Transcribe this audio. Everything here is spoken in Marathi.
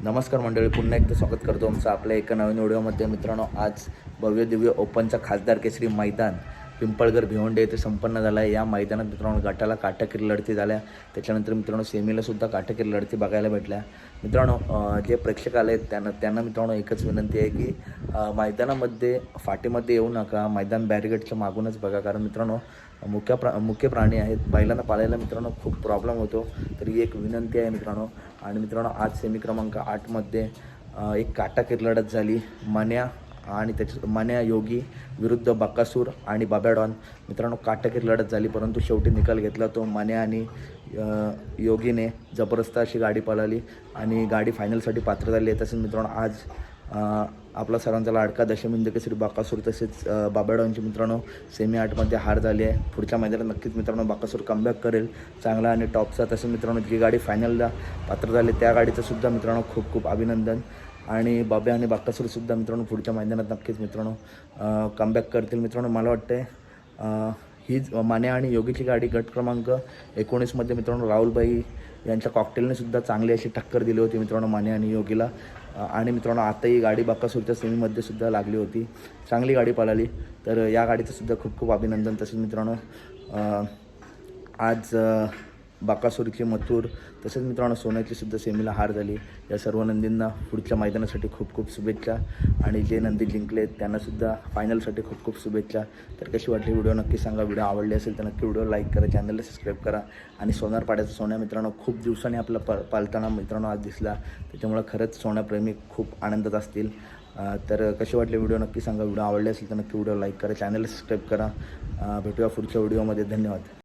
नमस्कार मंडळी पुन्हा एकदा स्वागत करतो आमचं आपल्या एका नवीन व्हिडिओमध्ये मित्रांनो आज भव्य दिव्य ओपनचा खासदार केसरी मैदान पिंपळगर भिवंडे येथे संपन्न झाला आहे. या मैदानात मित्रांनो गटाला काटाकीर लढती झाल्या. त्याच्यानंतर मित्रांनो सेमीलासुद्धा काटाकीर लढती बघायला भेटल्या. मित्रांनो जे प्रेक्षक आले आहेत त्यांना त्यांना मित्रांनो एकच विनंती आहे की मैदानामध्ये फाटीमध्ये येऊ नका. मैदान बॅरिगेटच्या मागूनच बघा. कारण मित्रांनो मुख्य प्रा मुख्य प्राणी आहेत. बैलांना पाळायला मित्रांनो खूप प्रॉब्लेम होतो. तर ही एक विनंती आहे मित्रांनो. आणि मित्रांनो आज सेमी क्रमांक आठमध्ये एक काटाकीर लढत झाली. मन्या आणि त्याच्या मान्या योगी विरुद्ध बाकासूर आणि बाब्याडॉन मित्रांनो काटकीर लढत झाली परंतु शेवटी निकाल घेतला तो मान्या आणि योगीने जबरदस्त अशी गाडी पळाली आणि गाडी फायनलसाठी पात्र झाली. आहे तसेच मित्रांनो आज आपला सर्वांचा लाडका दशमिंद केसरी बाकासूर तसेच बाबाडॉनची मित्रांनो सेमी आठमध्ये हार झाली आहे. पुढच्या मैदानात नक्कीच मित्रांनो बाकासूर कमबॅक करेल. चांगला आणि टॉपचा तसेच मित्रांनो जी गाडी फायनलला पात्र झाली त्या गाडीचं सुद्धा मित्रांनो खूप खूप अभिनंदन. आणि बाब्या आणि बाकासूरसुद्धा मित्रांनो पुढच्या मैदानात नक्कीच मित्रांनो कमबॅक करतील मित्रांनो मला वाटतं आहे हीच माने आणि योगीची गाडी गट क्रमांक एकोणीसमध्ये मित्रांनो राहुलबाई यांच्या कॉकटेलने सुद्धा चांगली अशी टक्कर दिली होती मित्रांनो माने आणि योगीला. आणि मित्रांनो आता ही गाडी बाकासूरच्या सेमीमध्ये सुद्धा लागली होती. चांगली गाडी पळाली. तर या गाडीचं सुद्धा खूप खूप अभिनंदन तसेच मित्रांनो. आज बाकासूरची मथुर तसेच मित्रांनो सोन्याची सुद्धा सेमीला हार झाली. या सर्व नंदींना पुढच्या मैदानासाठी खूप खूप शुभेच्छा. आणि जे नंदी जिंकले त्यांनासुद्धा फायनलसाठी खूप खूप शुभेच्छा. तर कशी वाटली व्हिडिओ नक्की सांगा. व्हिडिओ आवडली असेल तर नक्की व्हिडिओ लाईक करा चॅनलला सबस्क्राईब करा. आणि सोनार पाड्याचा सोन्या मित्रांनो खूप दिवसांनी आपला प पालताना मित्रांनो आज दिसला. त्याच्यामुळे खरंच सोन्याप्रेमी खूप आनंदात असतील. तर कसे वाटले व्हिडिओ नक्की सांगा. व्हिडिओ आवडले असेल तर नक्की व्हिडिओ लाईक करा चॅनलला सबस्क्राईब करा. भेटूया पुढच्या व्हिडिओमध्ये. धन्यवाद.